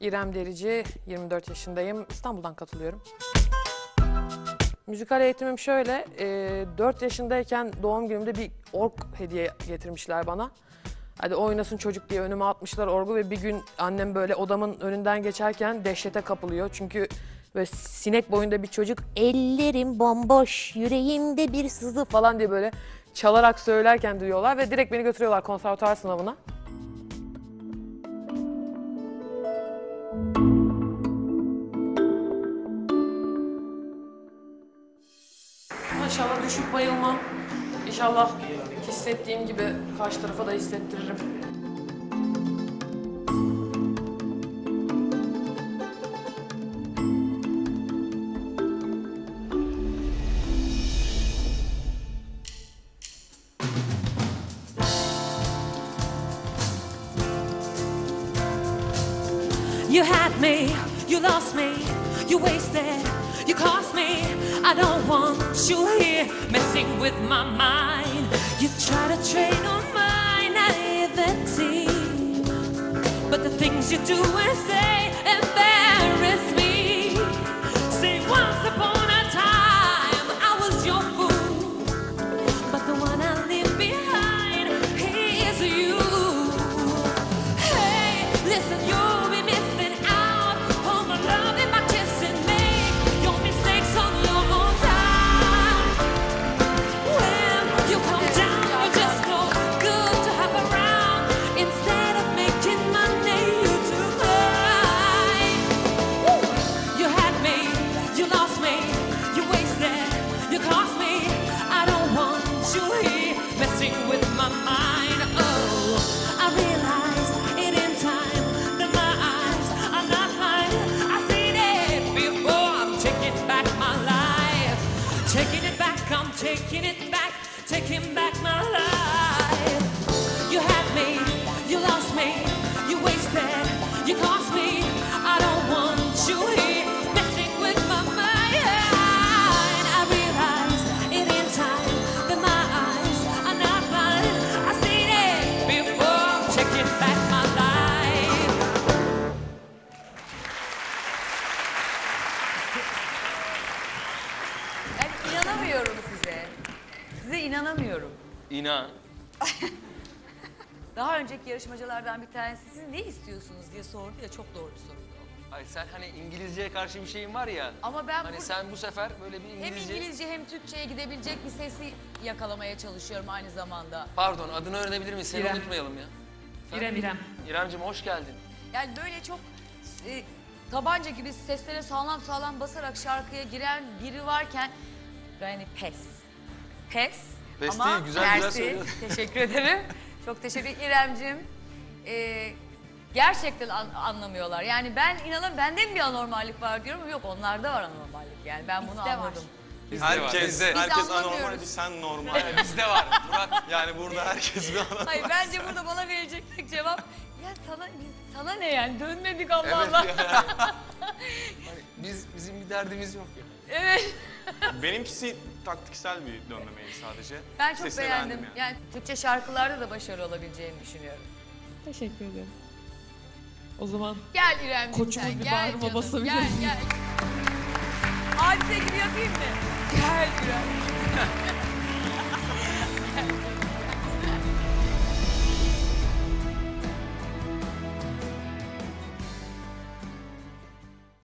İrem Derici, 24 yaşındayım. İstanbul'dan katılıyorum. Müzikal eğitimim şöyle, e, 4 yaşındayken doğum günümde bir org hediye getirmişler bana. Hadi oynasın çocuk diye önüme atmışlar orgu ve bir gün annem böyle odamın önünden geçerken dehşete kapılıyor. Çünkü böyle sinek boyunda bir çocuk ellerim bomboş, yüreğimde bir sızı falan diye böyle çalarak söylerken duyuyorlar ve direkt beni götürüyorlar konservatuar sınavına. İnşallah düşüp bayılmam. İnşallah hissettiğim gibi karşı tarafa da hissettiririm. You had me, you lost me, you wasted, you cost me. I don't want you here messing with my mind. You try to trade on my naivety, but the things you do and say inanamıyorum. İnan. Daha önceki yarışmacılardan bir tanesi siz ne istiyorsunuz diye sordu ya çok doğru bir soru. Ay sen hani İngilizceye karşı bir şeyin var ya. Ama ben Hani bu- sen bu sefer böyle bir hem İngilizce... İngilizce hem Türkçe'ye gidebilecek bir sesi yakalamaya çalışıyorum aynı zamanda. Pardon adını öğrenebilir miyiz? Seni İrem. unutmayalım ya. İrem İrem. İremciğim hoş geldin. Yani böyle çok e, tabanca gibi seslere sağlam sağlam basarak şarkıya giren biri varken yani pes. Pes. Pes ama güzel güzel mersi. söylüyorsun. Teşekkür ederim. Çok teşekkür ederim İremcim. E, gerçekten an- anlamıyorlar. Yani ben inanın bende mi bir anormallik var diyorum. Yok onlarda var anormallik yani. Ben bunu Bizde var. anladım. Bizde var, Herkes, bizde. herkes anormal, bir sen normal. Bizde var Murat. Yani burada herkes bir anormal. Hayır bence burada bana verecek tek cevap ya sana sana ne yani dönmedik Allah Evet Allah. bir derdimiz yok ya. Evet. Benimkisi taktiksel bir dönmemeydi sadece. Ben çok Sesini beğendim. beğendim Yani. Türkçe şarkılarda da başarılı olabileceğini düşünüyorum. Teşekkür ederim. O zaman Gel İremciğim Koçumuz sen. bir Gel bağrıma canım. basabilir Gel miyim? gel. Hadise gibi yapayım mı? Gel İrem.